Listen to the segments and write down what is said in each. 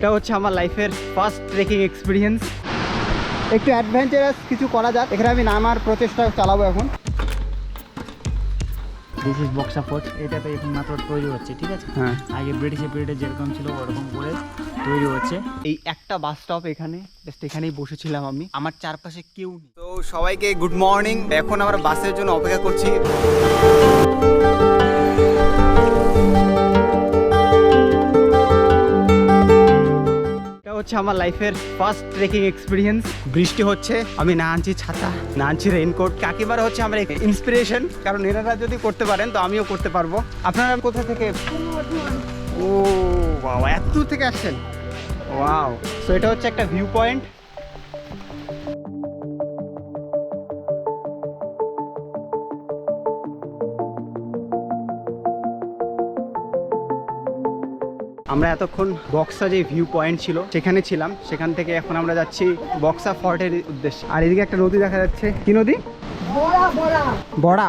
এটা হচ্ছে আমার লাইফের ফার্স্ট ট্রেকিং এক্সপিরিয়েন্স একটু অ্যাডভেঞ্চারাস কিছু করা যাক। এখানে আমি নামার প্রচেষ্টা চালাবো এখন। দিস ইজ বক্সা ফোর্ট এটা তো এখন মাত্র তৈরি হচ্ছে ঠিক আছে? হ্যাঁ। আগে ব্রিটিশের পিরিয়ডে যেরকম ছিল ওরকম করে তৈরি হচ্ছে। এই একটা বাস স্টপ এখানে জাস্ট এখানেই বসেছিলাম আমি। আমার চারপাশে কেউ নেই। তো সবাইকে গুড মর্নিং এখন আমরা বাসের জন্য অপেক্ষা করছি। হচ্ছে আমার লাইফের ফার্স্ট ট্রেকিং এক্সপিরিয়েন্স বৃষ্টি হচ্ছে, আমি না আনছি ছাতা, না আনছি রেইনকোট কাকিবার হচ্ছে আমার ইন্সপিরেশন কারণ এনারা যদি করতে পারেন, তো আমিও করতে পারব। আপনারা কোথা থেকে? ও বাবা এত দূর থেকে আসছেন। ওয়াও সো এটা হচ্ছে একটা ভিউ পয়েন্ট আমরা এতক্ষণ বক্সা যে ভিউ পয়েন্ট ছিল, সেখানে ছিলাম। সেখান থেকে এখন আমরা যাচ্ছি বক্সা ফর্টের উদ্দেশ্যে। আর এদিকে একটা নদী দেখা যাচ্ছে। কি নদী? বড়া।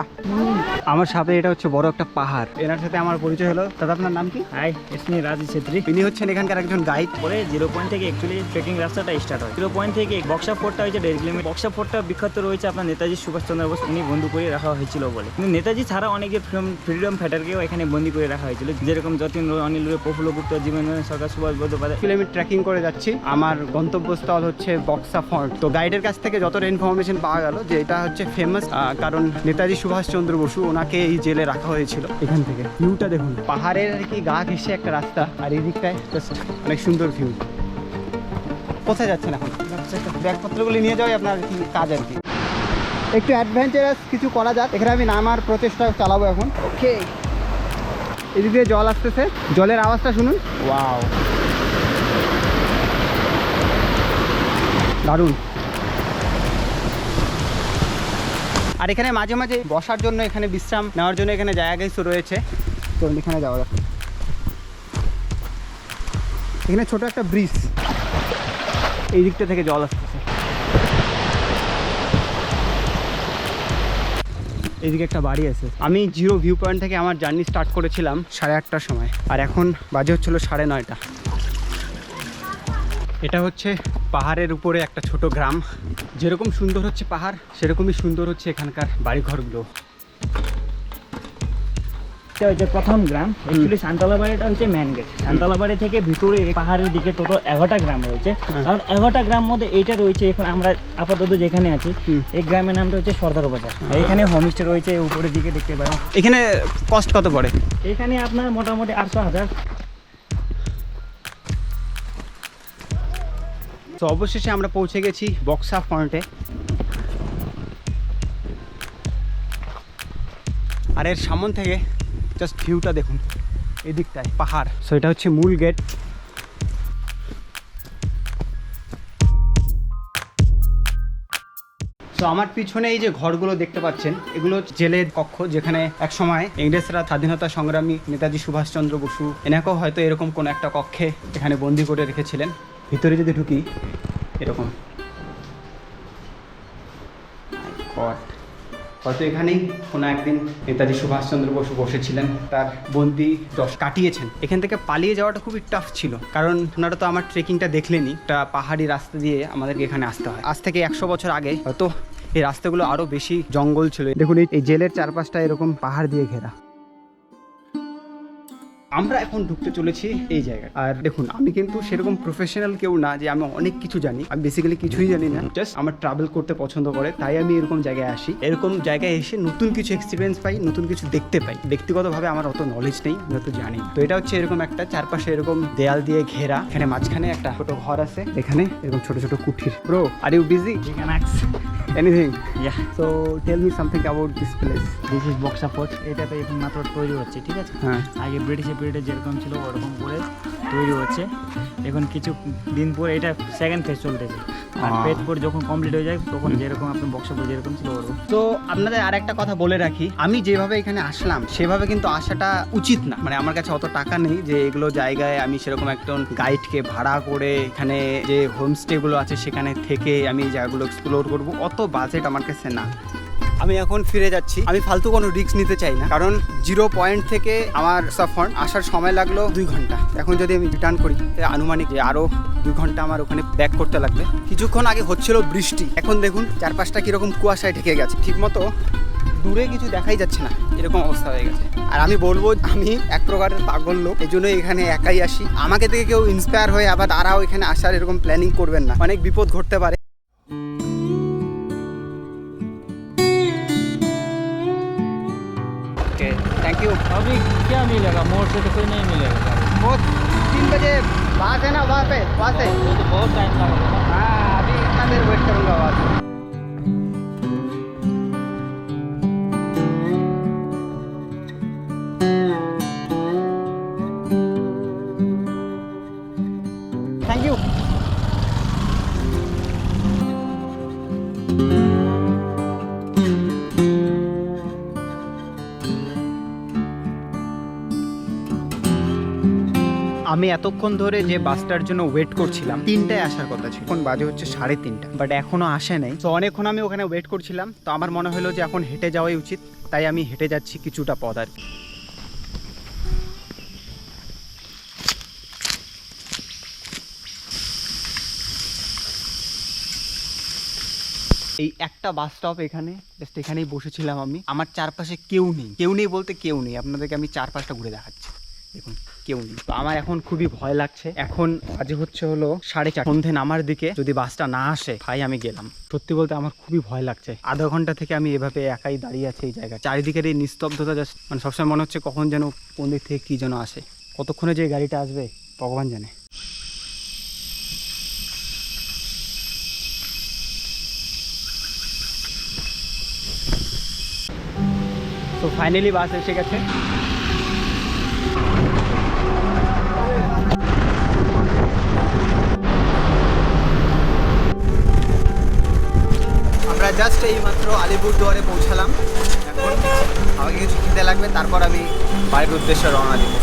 আমার সাথে এটা হচ্ছে বড় একটা পাহাড়। এনার সাথে আমার পরিচয় হলো। দাদা আপনার নাম কি? হাই ইসমি রাজি ছেত্রী। ইনি হচ্ছেন এখানকার একজন গাইড। পরে জিরো পয়েন্ট থেকে অ্যাকচুয়ালি ট্রেকিং রাস্তাটা স্টার্ট হয়। জিরো পয়েন্ট থেকে বক্সা ফোর্টটা হয়েছে দেড় কিলোমিটার। বক্সা ফোর্টটা বিখ্যাত রয়েছে আপনার নেতাজি সুভাষচন্দ্র বোস। উনি বন্দি করে রাখা হয়েছিল বলে। কিন্তু নেতাজি ছাড়া অনেকে ফ্রিডম ফাইটারকেও এখানে বন্দি করে রাখা হয়েছিল। যেরকম যতীন রয়, অনিল রয়, প্রফুল্ল গুপ্ত জীবন সরকার সুভাষ বন্দ্যোপাধ্যায়। কিলোমিটার ট্রেকিং করে যাচ্ছি। আমার গন্তব্যস্থল হচ্ছে বক্সা ফর্ট। তো গাইডের কাছ থেকে যতটা ইনফরমেশন পাওয়া গেল যে এটা হচ্ছে ফেমাস কারণ নেতাজি সুভাষচন্দ্র বসু ওনাকে এই জেলে রাখা হয়েছিল। এখান থেকে। ভিউটা দেখুন। পাহাড়ের আর কি গা ঘেসে একটা রাস্তা আর এই দিকটায় অনেক সুন্দর ভিউ কোথায় যাচ্ছেন এখন? ব্যাগপত্রগুলি নিয়ে যাওয়াই আপনার কি কাজ আর কি? একটু অ্যাডভেঞ্চারাস কিছু করা যাক। এখানে আমি নামার প্রচেষ্টা চালাবো এখন। ওকে এদিক দিয়ে জল আসতেছে। জলের আওয়াজটা শুনুন। ওয়াও দারুণ। আর এখানে মাঝে মাঝে বসার জন্য এখানে বিশ্রাম নেওয়ার জন্য এখানে জায়গা কিছু রয়েছে। তো এখানে যাওয়া যাক। এখানে ছোট একটা ব্রিজ এই দিকটা থেকে জল আসতেছে। এইদিকে একটা বাড়ি আছে। আমি জিরো ভিউ পয়েন্ট থেকে আমার জার্নি স্টার্ট করেছিলাম সাড়ে আটটার সময়। আর এখন বাজে হচ্ছিল সাড়ে নয়টা। এটা হচ্ছে পাহাড়ের উপরে একটা ছোট গ্রাম। যেরকম সুন্দর হচ্ছে পাহাড় সেরকমই সুন্দর হচ্ছে এখানকার বাড়িঘরগুলো। এটা হচ্ছে প্রথম গ্রাম। অ্যাকচুয়ালি সান্তালাবাড়িটা হচ্ছে মেন গেট সান্তালাবাড়ি থেকে ভিতরে পাহাড়ের দিকে টোটাল এগারোটা গ্রাম রয়েছে। হ্যাঁ। কারণ এগারোটা গ্রাম মধ্যে এইটা রয়েছে এখন আমরা আপাতত যেখানে আছি এই গ্রামের নামটা হচ্ছে সর্দার বাজার। এখানে হোমস্টে রয়েছে উপরের দিকে দেখতে পারেন এখানে কস্ট কত পড়ে? এখানে আপনার মোটামুটি আটশো হাজার। তো অবশেষে আমরা পৌঁছে গেছি বক্সা পয়েন্টে আর এর সামন থেকে জাস্ট ভিউটা দেখুন, এদিকটায়, পাহাড়। সো এটা হচ্ছে মূল গেট তো আমার পিছনে এই যে ঘরগুলো দেখতে পাচ্ছেন, এগুলো জেলের কক্ষ, যেখানে এক সময় ইংরেজরা স্বাধীনতা সংগ্রামী নেতাজি সুভাষচন্দ্র বসু, এনাকেও হয়তো এরকম কোনো একটা কক্ষে এখানে বন্দি করে রেখেছিলেন। ভিতরে যদি ঢুকি, এরকম। হয়তো এখানেই কোনো একদিন নেতাজি সুভাষচন্দ্র বসু বসেছিলেন, তার বন্দি দশ কাটিয়েছেন। এখান থেকে পালিয়ে যাওয়াটা খুবই টাফ ছিল, কারণ ওনারা তো আমার ট্রেকিংটা দেখলেনি একটা পাহাড়ি রাস্তা দিয়ে আমাদেরকে এখানে আসতে হয়। আজ থেকে একশো বছর আগে হয়তো এই রাস্তাগুলো আরও বেশি জঙ্গল ছিল। দেখুন এই- জেলের চারপাশটা এরকম পাহাড় দিয়ে ঘেরা। আমরা এখন ঢুকতে চলেছি এই জায়গায়। আর দেখুন, আমি কিন্তু সেরকম প্রফেশনাল কেউ না যে আমি অনেক কিছু জানি। আমি বেসিক্যালি কিছুই জানি না। জাস্ট আমার ট্রাভেল করতে পছন্দ করে, তাই আমি এরকম জায়গায় আসি। এরকম জায়গায় এসে নতুন কিছু এক্সপিরিয়েন্স পাই, নতুন কিছু দেখতে পাই। ব্যক্তিগতভাবে আমার অত নলেজ নেই অত জানি তো এটা হচ্ছে এরকম একটা, চারপাশে এরকম দেয়াল দিয়ে ঘেরা। এখানে মাঝখানে একটা ছোট ঘর আছে, এখানে এরকম ছোট ছোট কুঠির। Bro are you busy anything yeah so tell me something about this place this is Buxa fort এটা এখন মাত্র তৈরি হচ্ছে ঠিক আছে? হ্যাঁ। আগে ব্রিটিশের পিরিয়ডে যেরকম ছিল ওরকম করে তৈরি হচ্ছে। এখন কিছু দিন পরে এটা সেকেন্ড ফেজ চলতেছে। আর আহ। ফেজ পর যখন কমপ্লিট হয়ে যায় তখন যেরকম আপনার বক্সা ফোর্ট যেরকম ছিল ওরকম। তো আপনাদের আর একটা কথা বলে রাখি আমি যেভাবে এখানে আসলাম সেভাবে কিন্তু আসাটা উচিত না। মানে আমার কাছে অত টাকা নেই যে এগুলো জায়গায় আমি সেরকম একজন গাইডকে ভাড়া করে এখানে যে হোমস্টেগুলো আছে সেখানে থেকে আমি এই জায়গাগুলো এক্সপ্লোর করব। অত বাজেট আমার কাছে না। আমি এখন ফিরে যাচ্ছি। আমি ফালতু কোনো রিস্ক নিতে চাই না। কারণ জিরো পয়েন্ট থেকে আমার সাফন আসার সময় লাগল দুই ঘণ্টা। এখন যদি আমি রিটার্ন করি আনুমানিক যে আরও দুই ঘণ্টা আমার ওখানে ব্যাক করতে লাগবে। কিছুক্ষণ আগে হচ্ছিল বৃষ্টি। এখন দেখুন, চারপাশটা কীরকম কুয়াশায় ঢেকে গেছে। ঠিকমতো দূরে কিছু দেখাই যাচ্ছে না। এরকম অবস্থা হয়ে গেছে। আর আমি বলব, আমি এক প্রকারের পাগল লোক। এই জন্য এখানে একাই আসি। আমাকে থেকে কেউ ইন্সপায়ার হয়ে আবার তারাও এখানে আসার এরকম প্ল্যানিং করবেন না। অনেক বিপদ ঘটতে পারে। अभी क्या मिलेगा? मोड़ से तो कोई नहीं मिलेगा। बहुत तीन बजे बात है ना वहाँ पे? वहाँ से? तो बहुत टाइम लगेगा हाँ अभी इतना देर वेट करूँगा वहाँ से। আমি এতক্ষণ ধরে যে বাসটার জন্য ওয়েট করছিলাম, তিনটায় আসার কথা ছিল। এখন বাজে হচ্ছে সাড়ে তিনটা। বাট এখনও আসে নাই। তো অনেকক্ষণ আমি ওখানে ওয়েট করছিলাম। তো আমার মনে হলো যে এখন হেঁটে যাওয়াই উচিত। তাই আমি হেঁটে যাচ্ছি কিছুটা পথ আর কি। এই একটা বাস স্টপ এখানে জাস্ট এখানেই বসেছিলাম আমি। আমার চারপাশে কেউ নেই। কেউ নেই বলতে কেউ নেই। আপনাদেরকে আমি চারপাশটা ঘুরে দেখাচ্ছি। দেখুন, কেউ নেই। তো আমার এখন খুবই ভয় লাগছে। এখন বাজে হচ্ছে হলো সাড়ে চার সন্ধে নামার দিকে যদি বাসটা না আসে, ভাই আমি গেলাম। সত্যি বলতে আমার খুবই ভয় লাগছে। আধা ঘণ্টা থেকে আমি এভাবে একাই দাঁড়িয়ে আছি এই জায়গায়। চারিদিকের এই নিস্তব্ধতা জাস্ট মানে সবসময় মনে হচ্ছে কখন যেন কোন দিক থেকে কী যেন আসে। কতক্ষণে যে গাড়িটা আসবে, ভগবান জানে। তো ফাইনালি বাস এসে গেছে। জাস্ট এই মাত্র আলিপুরদুয়ারে পৌঁছালাম। এখন আমাকে কিছু খেতে লাগবে, তারপর আমি বাড়ির উদ্দেশ্যে রওনা দিব।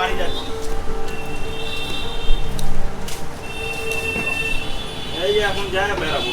বাড়ি যাচ্ছি এই এখন জায়গা বেরাবো